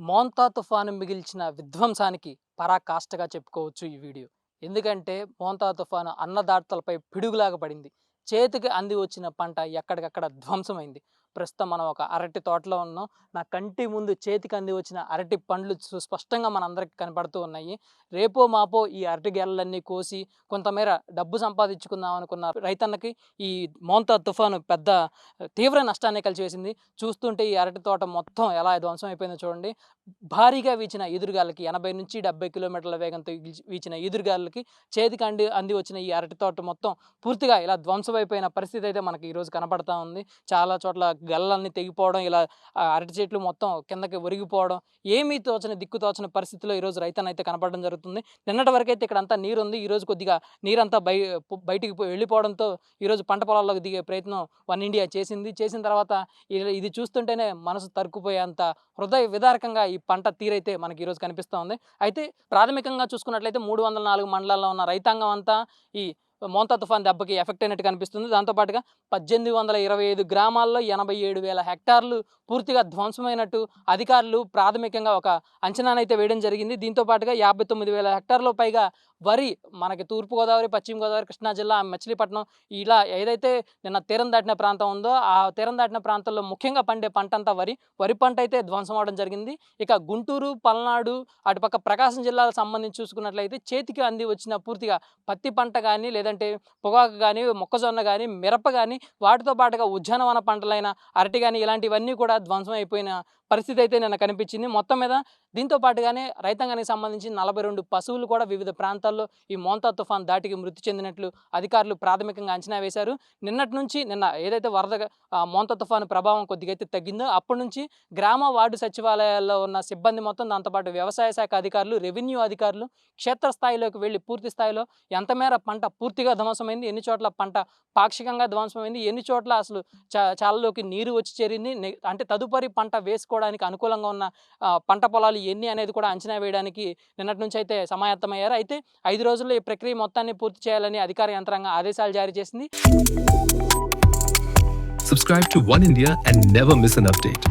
మోంతా తుఫాను మిగిల్చిన విధ్వంసానికి పరాకాష్ఠగా చెప్పుకోవచ్చు ఈ వీడియో. ఎందుకంటే మోంతా తుఫాను అన్నదాతలపై పిడుగులాగా పడింది. చేతికి అంది వచ్చిన పంట ఎక్కడికక్కడ ధ్వంసమైంది. ప్రస్తుతం మనం ఒక అరటి తోటలో ఉన్నాం. నా కంటి ముందు చేతికి అంది వచ్చిన అరటి పండ్లు స్పష్టంగా మనందరికి కనపడుతూ ఉన్నాయి. రేపో మాపో ఈ అరటి గెలలన్నీ కోసి కొంతమేర డబ్బు సంపాదించుకుందాం అనుకున్న రైతన్నకి ఈ మోంతా తుఫాను పెద్ద తీవ్ర నష్టాన్ని కలిసివేసింది. చూస్తుంటే ఈ అరటి తోట మొత్తం ఎలా ధ్వంసం అయిపోయిందో చూడండి. భారీగా వీచిన ఎదురుగాలకి ఎనభై నుంచి డెబ్బై కిలోమీటర్ల వేగంతో వీచిన ఎదురుగాలకి చేతికి అండి అంది వచ్చిన ఈ అరటి తోట మొత్తం పూర్తిగా ఇలా ధ్వంసమైపోయిన పరిస్థితి అయితే మనకి ఈరోజు కనపడతా ఉంది. చాలా చోట్ల గల్లన్నీ తెగిపోవడం ఇలా అరటి చెట్లు మొత్తం కిందకి ఒరిగిపోవడం ఏమీ తోచని దిక్కు తోచని పరిస్థితిలో ఈరోజు రైతన్న అయితే కనపడడం జరుగుతుంది. నిన్నటి వరకు అయితే ఇక్కడ అంతా నీరు ఉంది ఈరోజు కొద్దిగా నీరంతా బయ బయటికి వెళ్ళిపోవడంతో ఈరోజు పంట పొలాల్లోకి దిగే ప్రయత్నం వన్ ఇండియా చేసింది. చేసిన తర్వాత ఇది- ఇది చూస్తుంటేనే మనసు తరుక్కుపోయేంత హృదయ విదారకంగా ఈ పంట తీరైతే మనకి ఈరోజు కనిపిస్తూ ఉంది. అయితే ప్రాథమికంగా చూసుకున్నట్లయితే మూడు వందల నాలుగు మండలాల్లో ఉన్న రైతాంగం అంతా ఈ మోంతా తుఫాన్ దెబ్బకి ఎఫెక్ట్ అయినట్టు కనిపిస్తుంది. దాంతోపాటుగా పద్దెనిమిది వందల ఇరవై ఐదు గ్రామాల్లో ఎనభై ఏడు వేల హెక్టార్లు పూర్తిగా ధ్వంసమైనట్టు అధికారులు ప్రాథమికంగా ఒక అంచనానైతే వేయడం జరిగింది. దీంతో పాటుగా యాభై తొమ్మిది వేల హెక్టార్లో పైగా వరి మనకి తూర్పుగోదావరి పశ్చిమ గోదావరి కృష్ణా జిల్లా మచిలీపట్నం ఇలా ఏదైతే నిన్న తీరం దాటిన ప్రాంతం ఉందో ఆ తీరం దాటిన ప్రాంతంలో ముఖ్యంగా పండే పంట అంతా వరి. వరి పంట అయితే ధ్వంసం అవడం జరిగింది. ఇక గుంటూరు పల్నాడు అటుపక్క ప్రకాశం జిల్లాలకు సంబంధించి చూసుకున్నట్లయితే చేతికి అంది వచ్చిన పూర్తిగా పత్తి పంట కానీ లేదంటే పొగాకు కానీ మొక్కజొన్న కానీ మిరప కానీ వాటితో పాటుగా ఉద్యానవన పంటలైన అరటి కానీ ఇలాంటివన్నీ కూడా ధ్వంసం అయిపోయిన పరిస్థితి అయితే నిన్న కనిపించింది. మొత్తం మీద దీంతో పాటుగానే రైతాంగానికి సంబంధించి నలభై రెండు పశువులు కూడా వివిధ ప్రాంతాల్లో ఈ మోంతా తుఫాన్ దాటికి మృతి చెందినట్లు అధికారులు ప్రాథమికంగా అంచనా వేశారు. నిన్నటి నుంచి నిన్న ఏదైతే వరద మోంతా తుఫాను ప్రభావం కొద్దిగా అయితే తగ్గిందో అప్పటి నుంచి గ్రామ వార్డు సచివాలయాల్లో ఉన్న సిబ్బంది మొత్తం దాంతోపాటు వ్యవసాయ శాఖ అధికారులు రెవెన్యూ అధికారులు క్షేత్రస్థాయిలోకి వెళ్ళి పూర్తి స్థాయిలో ఎంత మేర పంట పూర్తిగా ధ్వంసమైంది ఎన్ని చోట్ల పంట పాక్షికంగా ధ్వంసమైంది ఎన్ని చోట్ల అసలు చాలలోకి నీరు వచ్చి చేరింది అంటే తదుపరి పంట వేసుకోవడానికి అనుకూలంగా ఉన్న పంట పొలాలు ఎన్ని అనేది కూడా అంచనా వేయడానికి నిన్నటి నుంచి అయితే సమాయత్తమయ్యారు అయితే ఐదు రోజుల్లో ఈ ప్రక్రియ మొత్తాన్ని పూర్తి చేయాలని అధికార యంత్రాంగం ఆదేశాలు జారీ చేసింది Subscribe to One India and never miss an update.